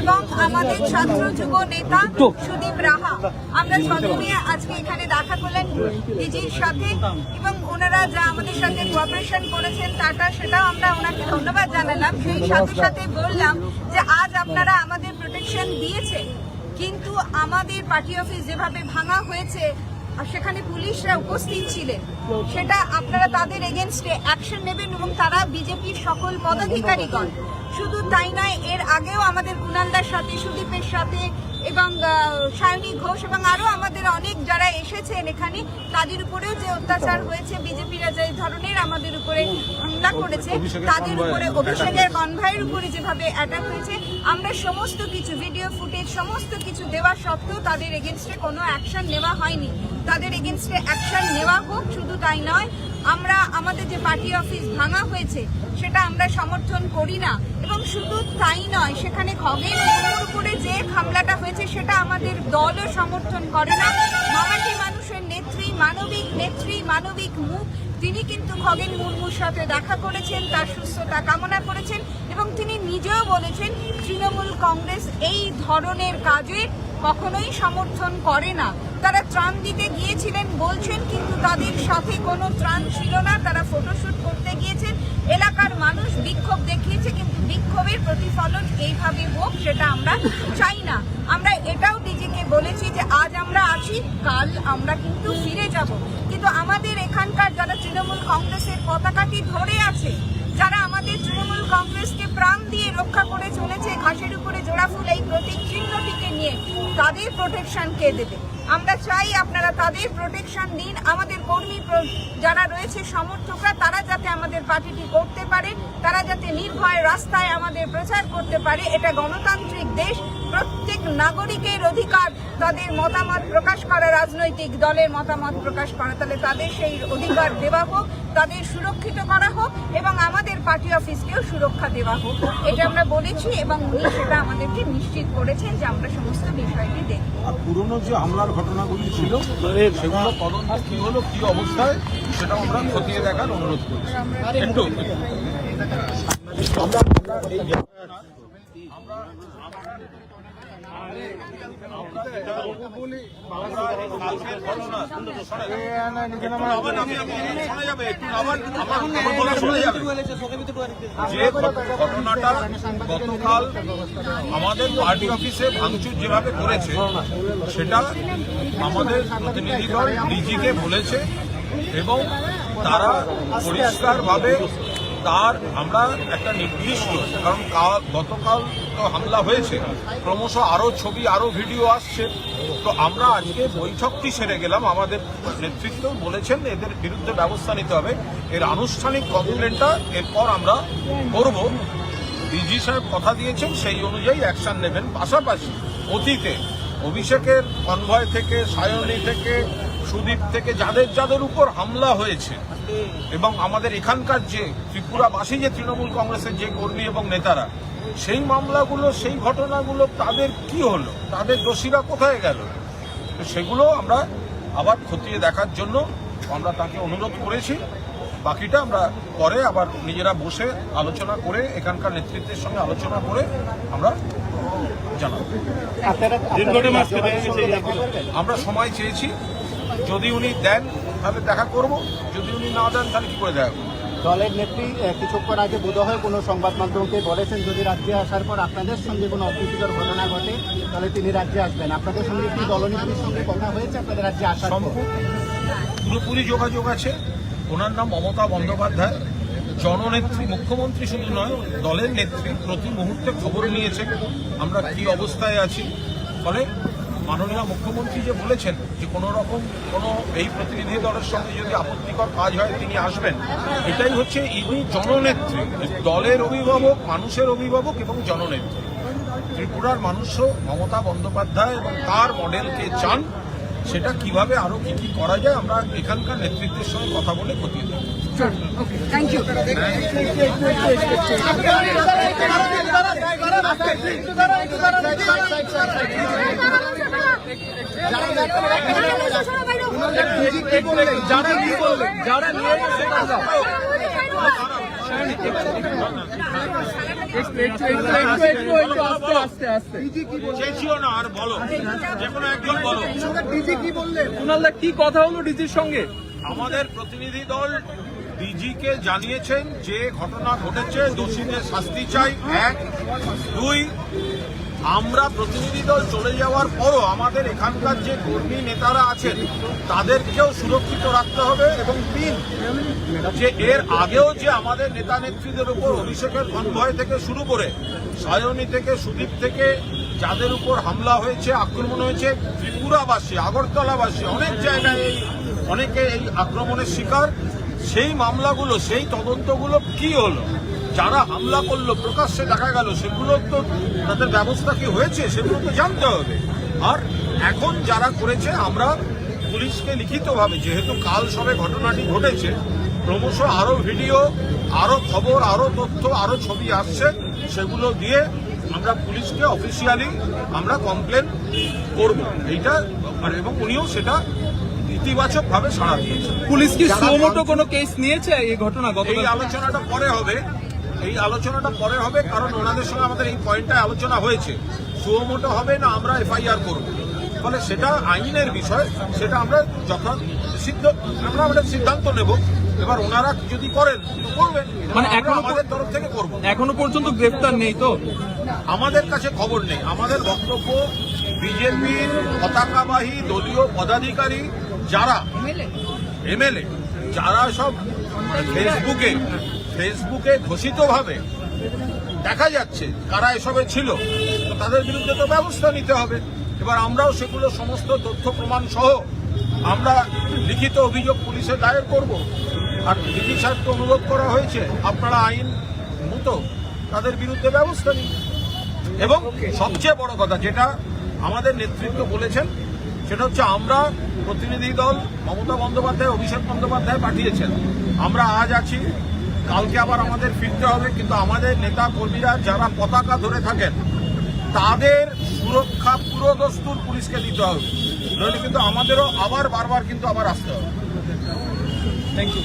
এবং আমাদের ছাত্র যুব নেতা সুদীপ রাহা। আমরা ছজন আজকে এখানে দেখা করলেন ডিজির সাথে এবং ওনারা যা আমাদের সাথে কোঅপারেশন করেছেন আমরা ওনাকে ধন্যবাদ জানালাম। সেই সাথে সাথে বললাম যে আজ আপনারা আমাদের প্রোটেকশন দিয়েছে কিন্তু আমাদের পার্টি অফিস যেভাবে ভাঙা হয়েছে সেখানে পুলিশরা উপস্থিত ছিলেন সেটা আপনারা তাদের এগেনস্টে অ্যাকশন নেবেন এবং তারা বিজেপির সকল পদাধিকারীগণ। শুধু তাই নয়, এর আগেও আমাদের কুনালদার সাথে, সুদীপের সাথে এবং সায়নী ঘোষ এবং আরও আমাদের অনেক যারা এসেছেন এখানে, তাদের উপরেও যে অত্যাচার হয়েছে, বিজেপিরা যে ধরনের আমাদের উপরে হামলা করেছে, তাদের উপরে অভিষেকের কনভয়ের উপরে যেভাবে অ্যাটাক হয়েছে, আমরা সমস্ত কিছু ভিডিও ফুটেজ সমস্ত কিছু দেওয়া সত্ত্বেও তাদের এগেনস্টে কোনো অ্যাকশন নেওয়া হয়নি। তাদের এগেনস্টে অ্যাকশন নেওয়া হোক, শুধু তাই নয়, আমরা আমাদের পার্টি অফিস ভাঙা হয়েছে, সেটা আমরা সমর্থন করি না। এবং শুধু তাই নয়, সেখানে খগেন উপরে যে হামলাটা হয়েছে, সেটা আমাদের দলও সমর্থন করে না। মামাটি মানুষের নেত্রী, মানবিক নেত্রী, মানবিক মুখ, তিনি কিন্তু খগেন মুর্মুর সাথে দেখা করেছেন, তার সুস্থতা কামনা করেছেন এবং তিনি নিজেও বলেছেন, তৃণমূল কংগ্রেস এই ধরনের কাজে কখনোই সমর্থন করে না। তারা ত্রাণ দিতে গিয়েছিলেন বলছেন, কিন্তু তাদের সাথে কোনো ত্রাণ ছিল না। তারা ফটোশুট করতে গিয়েছেন। এলাকার মানুষ বিক্ষোভ দেখিয়েছে, কিন্তু বিক্ষোভের প্রতিফলন এইভাবে হোক সেটা আমরা চাই না। আমরা এটাও ডিজিকে বলেছি যে আজ আমরা আছি, কাল আমরা কিন্তু ফিরে যাব। কিন্তু আমাদের এখানকার যারা তৃণমূল কংগ্রেসের পতাকাটি ধরে আছে, যারা আমাদের তৃণমূল কংগ্রেসকে প্রাণ দিয়ে রক্ষা করে চলেছে, ঘাসের উপরে জোড়া এই প্রতীক চিহ্নটিকে নিয়ে তাদের প্রোটেকশন কে দেবে। আমরা চাই আপনারা তাদের প্রোটেকশন দিন। আমাদের কর্মী যারা রয়েছে সমর্থকরা, তারা যাতে আমাদের পার্টিটি করতে পারে, তারা যাতে নির্ভয় রাস্তায় আমাদের প্রচার করতে পারে। এটা গণতান্ত্রিক দেশ। প্রত্যেক নাগরিকের অধিকার তাদের মতামত প্রকাশ করা, রাজনৈতিক দলের মতামত প্রকাশ করা। তাহলে তাদের সেই অধিকার দেওয়া হোক। তাদের সুরক্ষিত করা হোক এবং আমাদের পার্টি অফিসকেও সুরক্ষা দেওয়া হোক। এটা আমরা বলেছি এবং উনি সেটা আমাদেরকে নিশ্চিত করেছেন যে আমরা সমস্ত বিষয়টি দেখব। পুরনো যে হামলার ঘটনাগুলি ছিল, সেগুলো তদন্ত কি হলো, কি অবস্থায় সেটা আমরা খতিয়ে দেখার অনুরোধ করছি। একটু। আমরা যে ঘটনাটা গতকাল আমাদের পার্টি অফিসে ভাঙচুর যেভাবে করেছে সেটা আমাদের প্রতিনিধি দল ডিজিকে বলেছে এবং তারা পরিষ্কারভাবে তার আমরা একটা নির্দিষ্ট, কারণ গতকাল তো হামলা হয়েছে, ক্রমশ আরও ছবি আরও ভিডিও আসছে। তো আমরা আজকে বৈঠকটি সেরে গেলাম। আমাদের নেতৃত্ব বলেছেন এদের বিরুদ্ধে ব্যবস্থা নিতে হবে। এর আনুষ্ঠানিক কমপ্লেনটা এরপর আমরা করব। ডিজি সাহেব কথা দিয়েছেন, সেই অনুযায়ী অ্যাকশন নেবেন। পাশাপাশি অতীতে অভিষেকের কনভয় থেকে, সায়নী থেকে সুদীপ থেকে যাদের যাদের উপর হামলা হয়েছে এবং আমাদের এখানকার যে ত্রিপুরাবাসী যে তৃণমূল কংগ্রেসের যে কর্মী এবং নেতারা সেই মামলাগুলো সেই ঘটনাগুলো তাদের কি হলো? তাদের দোষীরা কোথায় গেল? তো সেগুলো আমরা আবার খতিয়ে দেখার জন্য আমরা তাকে অনুরোধ করেছি। বাকিটা আমরা পরে আবার নিজেরা বসে আলোচনা করে এখানকার নেতৃত্বের সঙ্গে আলোচনা করে আমরা জানাব। আমরা সময় চেয়েছি। যদি উনি দেন তাহলে দেখা করব। যদি উনি না দেন তাহলে কি করে দেখা করব? দলের নেত্রী কিছুক্ষণ আগে বোধহয় কোনো সংবাদ মাধ্যমকে বলেছেন যদি রাজ্যে আসার পর আপনাদের সঙ্গে কোনো অপ্রীতিকর ঘটনা ঘটে তাহলে তিনি রাজ্যে আসবেন। আপনাদের সঙ্গে কি দলনেত্রীর সঙ্গে কথা হয়েছে? আপনাদের রাজ্যে আসার পুরোপুরি যোগাযোগ আছে। ওনার নাম মমতা বন্দ্যোপাধ্যায়। জননেত্রী মুখ্যমন্ত্রী শুধু নয় দলের নেত্রী প্রতি মুহূর্তে খবর নিয়েছে আমরা কি অবস্থায় আছি? ফলে মাননীয় মুখ্যমন্ত্রী যে বলেছেন যে কোনো রকম কোনো এই প্রতিনিধি দলের সঙ্গে যদি আপত্তিকর কাজ হয়, তিনি আসবেন। এটাই হচ্ছে ইনি জননেত্রী, দলের অভিভাবক, মানুষের অভিভাবক এবং জননেত্রী। ত্রিপুরার মানুষও মমতা বন্দ্যোপাধ্যায় এবং তার মডেলকে চান সেটা কীভাবে আরও কি কি করা যায় আমরা এখানকার নেতৃত্বের সঙ্গে কথা বলে খতিয়ে দেব থ্যাংক ইউ যারা বললেন যারা নিয়ে চেঁচিও না আর বলো যে কোনো একজন বলো কুণালদা কি কথা হলো ডিজির সঙ্গে আমাদের প্রতিনিধি দল ডিজিকে জানিয়েছেন যে ঘটনা ঘটেছে, দোষীদের শাস্তি চাই। এক। দুই আমরা প্রতিনিধি দল চলে যাওয়ার পরও আমাদের এখানকার যে কর্মী নেতারা আছেন, তাদেরকেও সুরক্ষিত রাখতে হবে এবং তিন, যে এর আগেও যে আমাদের নেতা নেত্রীদের উপর অভিষেকের কনভয় থেকে শুরু করে সায়নী থেকে সুদীপ থেকে যাদের উপর হামলা হয়েছে, আক্রমণ হয়েছে, ত্রিপুরাবাসী, আগরতলাবাসী, অনেক জায়গায় এই, অনেকে এই আক্রমণের শিকার। সেই মামলাগুলো, সেই তদন্তগুলো কি হলো? যারা হামলা করল প্রকাশ্যে দেখা গেল সেগুলো তো তাদের ব্যবস্থা কি হয়েছে সেগুলো তো জানতে হবে। আর এখন যারা করেছে আমরা পুলিশকে লিখিতভাবে যেহেতু কাল সবে ঘটনাটি ঘটেছে ক্রমশ আরও ভিডিও আরও খবর আরও তথ্য আরও ছবি আসছে সেগুলো দিয়ে আমরা পুলিশকে অফিসিয়ালি আমরা কমপ্লেন করব। এইটা আর এবং উনিও সেটা ইতিবাচক ভাবে সাড়া দিয়েছে পুলিশ কি কোনো কেস নিয়েছে এই ঘটনা এই আলোচনাটা পরে হবে। এই আলোচনাটা পরে হবে কারণ ওনাদের সঙ্গে আমাদের এই পয়েন্টটা আলোচনা হয়েছে। সুমোটো হবে না আমরা এফআইআর করব। ফলে সেটা আইনের বিষয় সেটা আমরা যখন সিদ্ধ আমরা আমাদের সিদ্ধান্ত নেব। এবার ওনারা যদি করেন করবেন। মানে এখনও আমাদের তরফ থেকে করব। এখনও পর্যন্ত গ্রেফতার নেই তো? আমাদের কাছে খবর নেই। আমাদের বক্তব্য বিজেপির পতাকাবাহী দলীয় পদাধিকারী যারা এমএলএ যারা সব ফেসবুকে ফেসবুকে ঘোষিতভাবে দেখা যাচ্ছে কারা এসবে ছিল, তো তাদের বিরুদ্ধে তো ব্যবস্থা নিতে হবে। এবার আমরাও সেগুলো সমস্ত তথ্য প্রমাণ সহ আমরা লিখিত অভিযোগ পুলিশে দায়ের করব। আর ডিজি সাহেবকে অনুরোধ করা হয়েছে, আপনারা আইন মতো, তাদের বিরুদ্ধে ব্যবস্থা নিন। এবং সবচেয়ে বড় কথা যেটা আমাদের নেতৃত্ব বলেছেন, সেটা হচ্ছে আমরা প্রতিনিধি দল মমতা বন্দ্যোপাধ্যায়, অভিষেক বন্দ্যোপাধ্যায় পাঠিয়েছেন। আমরা আজ আছি কালকে আবার আমাদের ফিরতে হবে, কিন্তু আমাদের নেতা কর্মীরা যারা পতাকা ধরে থাকেন, তাদের সুরক্ষা পুরো দস্তুর পুলিশকে দিতে হবে। নইলে কিন্তু আমাদেরও আবার বারবার কিন্তু আবার আসতে হবে। Thank you